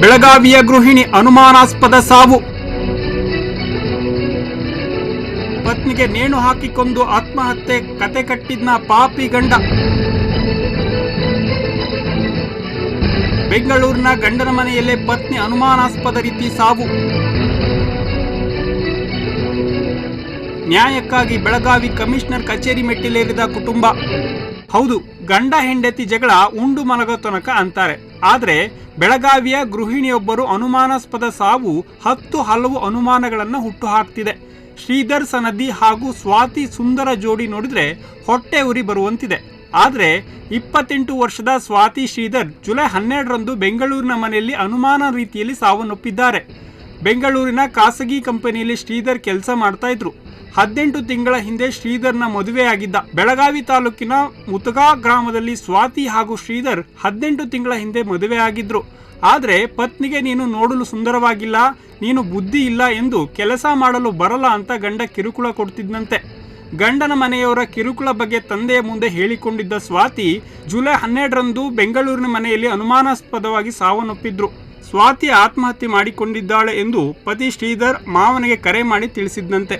ಬೆಳಗಾವಿಯ ಗೃಹಿಣಿ ಅನುಮಾನಾಸ್ಪದ ಸಾವು. ಪತ್ನಿಗೆ ನೇಣು ಹಾಕಿಕೊಂಡು ಆತ್ಮಹತ್ಯೆ, ಕತೆ ಕಟ್ಟಿದ್ನ ಪಾಪಿ ಗಂಡ. ಬೆಂಗಳೂರಿನ ಗಂಡನ ಮನೆಯಲ್ಲೇ ಪತ್ನಿ ಅನುಮಾನಾಸ್ಪದ ರೀತಿ ಸಾವು. ನ್ಯಾಯಕ್ಕಾಗಿ ಬೆಳಗಾವಿ ಕಮಿಷನರ್ ಕಚೇರಿ ಮೆಟ್ಟಿಲೇರಿದ ಕುಟುಂಬ. ಹೌದು, ಗಂಡ ಹೆಂಡತಿ ಜಗಳ ಉಂಡು ಮಲಗೋ ತನಕ ಅಂತಾರೆ. ಆದರೆ ಬೆಳಗಾವಿಯ ಗೃಹಿಣಿಯೊಬ್ಬರು ಅನುಮಾನಾಸ್ಪದ ಸಾವು ಹತ್ತು ಹಲವು ಅನುಮಾನಗಳನ್ನು ಹುಟ್ಟು ಹಾಕ್ತಿದೆ ಶ್ರೀಧರ್ ಸನದಿ ಹಾಗೂ ಸ್ವಾತಿ ಸುಂದರ ಜೋಡಿ ನೋಡಿದರೆ ಹೊಟ್ಟೆ ಉರಿ ಬರುವಂತಿದೆ. ಆದರೆ ಇಪ್ಪತ್ತೆಂಟು ವರ್ಷದ ಸ್ವಾತಿ ಶ್ರೀಧರ್ ಜುಲೈ ಹನ್ನೆರಡರಂದು ಬೆಂಗಳೂರಿನ ಮನೆಯಲ್ಲಿ ಅನುಮಾನ ರೀತಿಯಲ್ಲಿ ಸಾವನ್ನಪ್ಪಿದ್ದಾರೆ ಬೆಂಗಳೂರಿನ ಖಾಸಗಿ ಕಂಪನಿಯಲ್ಲಿ ಶ್ರೀಧರ್ ಕೆಲಸ ಮಾಡ್ತಾ ಇದ್ರು. ಹದಿನೆಂಟು ತಿಂಗಳ ಹಿಂದೆ ಶ್ರೀಧರ್ನ ಮದುವೆಯಾಗಿದ್ದ ಬೆಳಗಾವಿ ತಾಲೂಕಿನ ಮುತಗಾ ಗ್ರಾಮದಲ್ಲಿ ಸ್ವಾತಿ ಹಾಗೂ ಶ್ರೀಧರ್ ಹದಿನೆಂಟು ತಿಂಗಳ ಹಿಂದೆ ಮದುವೆಯಾಗಿದ್ರು. ಆದರೆ, ಪತ್ನಿಗೆ ನೀನು ನೋಡಲು ಸುಂದರವಾಗಿಲ್ಲ, ನೀನು ಬುದ್ಧಿ ಇಲ್ಲ ಎಂದು ಕೆಲಸ ಮಾಡಲು ಬರಲ್ಲ ಅಂತ ಗಂಡ ಕಿರುಕುಳ ಕೊಡ್ತಿದ್ದಂತೆ ಗಂಡನ ಮನೆಯವರ ಕಿರುಕುಳ ಬಗ್ಗೆ ತಂದೆಯ ಮುಂದೆ ಹೇಳಿಕೊಂಡಿದ್ದ ಸ್ವಾತಿ ಜುಲೈ ಹನ್ನೆರಡರಂದು ಬೆಂಗಳೂರಿನ ಮನೆಯಲ್ಲಿ ಅನುಮಾನಾಸ್ಪದವಾಗಿ ಸಾವನ್ನಪ್ಪಿದ್ರು. ಸ್ವಾತಿ ಆತ್ಮಹತ್ಯೆ ಮಾಡಿಕೊಂಡಿದ್ದಾಳೆ ಎಂದು ಪತಿ ಶ್ರೀಧರ್ ಮಾವನಿಗೆ ಕರೆ ಮಾಡಿ ತಿಳಿಸಿದ್ದಂತೆ